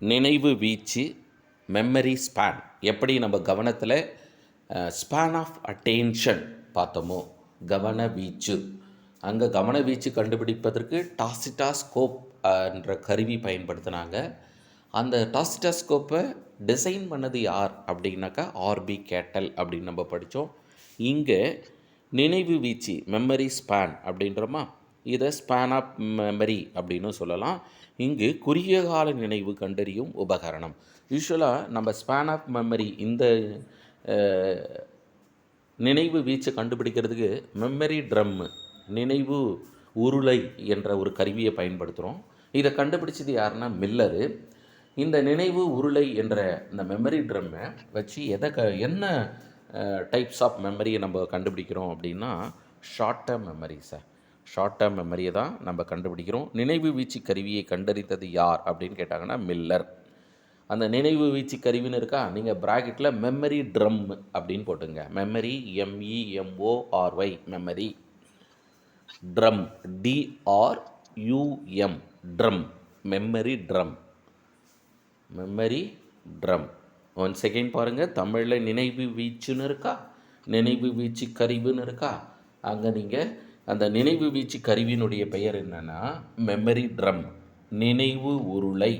நினைவு வீச்சு memory span எப்படி நம்ம கவனத்தில் ஸ்பேன் ஆஃப் அட்டென்ஷன் பார்த்தோமோ கவன வீச்சு. அங்கே கவன வீச்சு கண்டுபிடிப்பதற்கு டாசிட்டாஸ்கோப் என்ற கருவி பயன்படுத்தினாங்க. அந்த டாசிட்டாஸ்கோப்பை டிசைன் பண்ணது யார்? அப்படின்னாக்கா ஆர்பி கேட்டல் அப்படின்னு நம்ம படித்தோம் இங்கே நினைவு வீச்சு மெமரி ஸ்பேன் அப்படின்றோமா? இதை ஸ்பேன் ஆஃப் மெமரி அப்படின்னு சொல்லலாம். இங்கு குறுகிய கால நினைவு கண்டறியும் உபகரணம். யூஸ்வலாக நம்ம ஸ்பேன் ஆஃப் மெமரி இந்த நினைவு வீச்சை கண்டுபிடிக்கிறதுக்கு மெமரி ட்ரம் நினைவு உருளை என்ற ஒரு கருவியை பயன்படுத்துகிறோம் இதை கண்டுபிடிச்சது யாருன்னா மில்லரு. இந்த நினைவு உருளை என்ற இந்த மெமரி ட்ரம்மை வச்சு எதை க என்ன டைப்ஸ் ஆஃப் மெமரியை நம்ம கண்டுபிடிக்கிறோம் அப்படின்னா ஷார்ட் டேர்ம் மெமரிஸை ஷார்ட் டேர்ம் மெமரியை தான் நம்ம கண்டுபிடிக்கிறோம். நினைவு வீச்சு கருவியை கண்டறிந்தது யார் அப்படின்னு கேட்டாங்கன்னா மில்லர் அந்த நினைவு வீச்சு கருவின்னு இருக்கா? நீங்கள் ப்ராக்கெட்டில் மெமரி ட்ரம் அப்படின்னு போட்டுங்க. Memory M E M O R Y memory drum D R U M drum memory drum memory drum one second பாருங்கள் தமிழில் நினைவு வீச்சுன்னு இருக்கா? நினைவு வீச்சு கருவின்னு இருக்கா? அங்கே நீங்கள் அந்த நினைவு வீச்சு கருவியினுடைய பெயர் என்னன்னா மெமரி ட்ரம் நினைவு உருளை.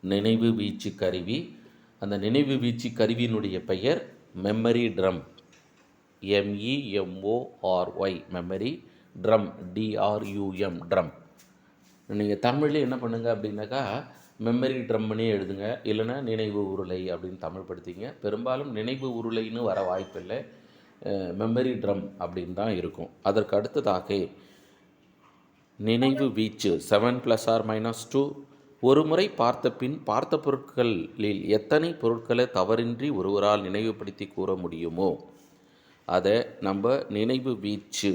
நினைவு வீச்சு கருவி. அந்த நினைவு வீச்சு கருவியினுடைய பெயர் memory drum M E M O R Y memory drum D R U M drum நீங்கள் தமிழில் என்ன பண்ணுங்க அப்படின்னாக்கா மெமரி ட்ரம்னே எழுதுங்க. இல்லைன்னா நினைவு உருளை அப்படின்னு தமிழ் படுத்திங்க பெரும்பாலும் நினைவு உருளைன்னு வர வாய்ப்பில்லை. மெமரி ட்ரம் அப்படின்னு தான் இருக்கும். அதற்கு அடுத்ததாக நினைவு வீச்சு seven plus or minus two ஒரு முறை பார்த்த பின் பார்த்த பொருட்களில் எத்தனை பொருட்களை தவறின்றி ஒருவரால் நினைவுபடுத்தி கூற முடியுமோ? அதை நம்ம நினைவு வீச்சு.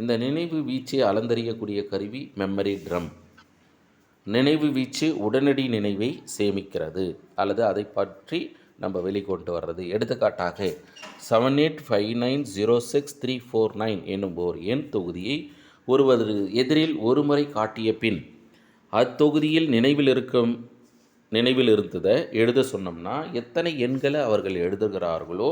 இந்த நினைவு வீச்சை அளந்தறியக்கூடிய கருவி மெமரி ட்ரம் நினைவு வீச்சு உடனடி நினைவை சேமிக்கிறது. அல்லது அதை பற்றி நம்ம வெளிக்கொண்டு வர்றது. எடுத்துக்காட்டாக seven eight five nine zero six three four nine என்னும் ஓர் எண் தொகுதியை ஒருவர் எதிரில் ஒரு முறை காட்டிய பின் அத்தொகுதியில் நினைவில் இருக்கும் நினைவில் இருந்ததை எழுத சொன்னோம்னா எத்தனை எண்களை அவர்கள் எழுதுகிறார்களோ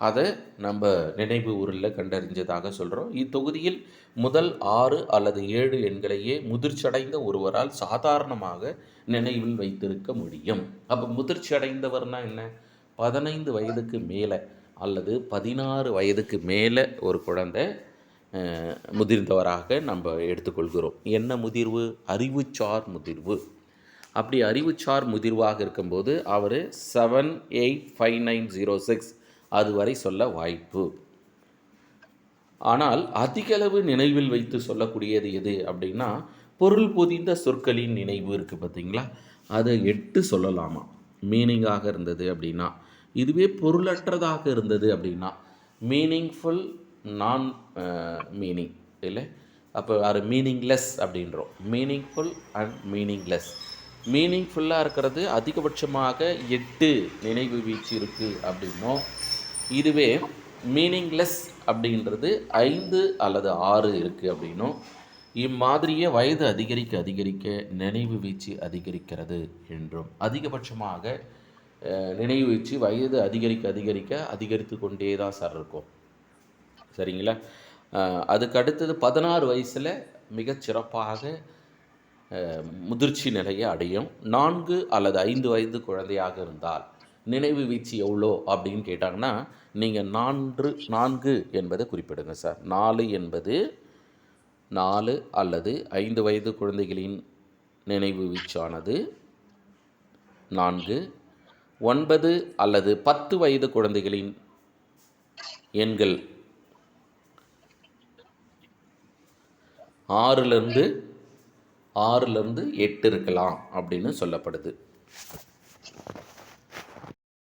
அதை நம்ம நினைவு ஊரில் கண்டறிஞ்சதாக சொல்கிறோம் இத்தொகுதியில் முதல் ஆறு அல்லது ஏழு எண்களையே முதிர்ச்சியடைந்த ஒருவரால் சாதாரணமாக நினைவில் வைத்திருக்க முடியும். அப்போ முதிர்ச்சியடைந்தவர்னா என்ன? பதினைந்து வயதுக்கு மேலே அல்லது பதினாறு வயதுக்கு மேலே ஒரு குழந்தை முதிர்ந்தவராக நம்ம எடுத்துக்கொள்கிறோம். என்ன முதிர்வு? அறிவுச்சார் முதிர்வு. அப்படி அறிவுச்சார் முதிர்வாக இருக்கும்போது அவர் seven eight five nine zero six அதுவரை சொல்ல வாய்ப்பு. ஆனால் அதிகளவு நினைவில் வைத்து சொல்லக்கூடியது எது அப்படின்னா பொருள் பொதிந்த சொற்களின் நினைவு இருக்குது பார்த்தீங்களா? அதை எட்டு சொல்லலாமா? மீனிங்காக இருந்தது அப்படின்னா இதுவே பொருளற்றதாக இருந்தது அப்படின்னா மீனிங்ஃபுல் நான் மீனிங் இல்லை? அப்போ அது மீனிங்லெஸ் அப்படின்றோம். மீனிங்ஃபுல் அண்ட் மீனிங்லெஸ் மீனிங்ஃபுல்லாக இருக்கிறது அதிகபட்சமாக எட்டு நினைவு வீச்சு இருக்குது அப்படின்னும். இதுவே மீனிங்லெஸ் அப்படின்றது ஐந்து அல்லது ஆறு இருக்குது அப்படின்னும். இம்மாதிரியே வயது அதிகரிக்க அதிகரிக்க நினைவு வீச்சு அதிகரிக்கிறது என்றும். அதிகபட்சமாக நினைவு வீச்சு வயது அதிகரிக்க அதிகரிக்க அதிகரித்து கொண்டே தான் சார் இருக்கும். சரிங்களா? அதுக்கு அடுத்தது பதினாறு வயசில் மிகச் சிறப்பாக முதிர்ச்சி நிலையை அடையும். நான்கு அல்லது ஐந்து வயது குழந்தையாக இருந்தால் நினைவு வீச்சு எவ்வளோ அப்படின்னு கேட்டாங்கன்னா நீங்கள் நான்கு நான்கு என்பதை குறிப்பிடுங்க சார். நாலு என்பது நாலு அல்லது ஐந்து வயது குழந்தைகளின் நினைவு வீச்சானது நான்கு. ஒன்பது அல்லது பத்து வயது குழந்தைகளின் எண்கள் ஆறுலேருந்து ஆறுலேருந்து எட்டு இருக்கலாம் அப்படின்னு சொல்லப்படுது.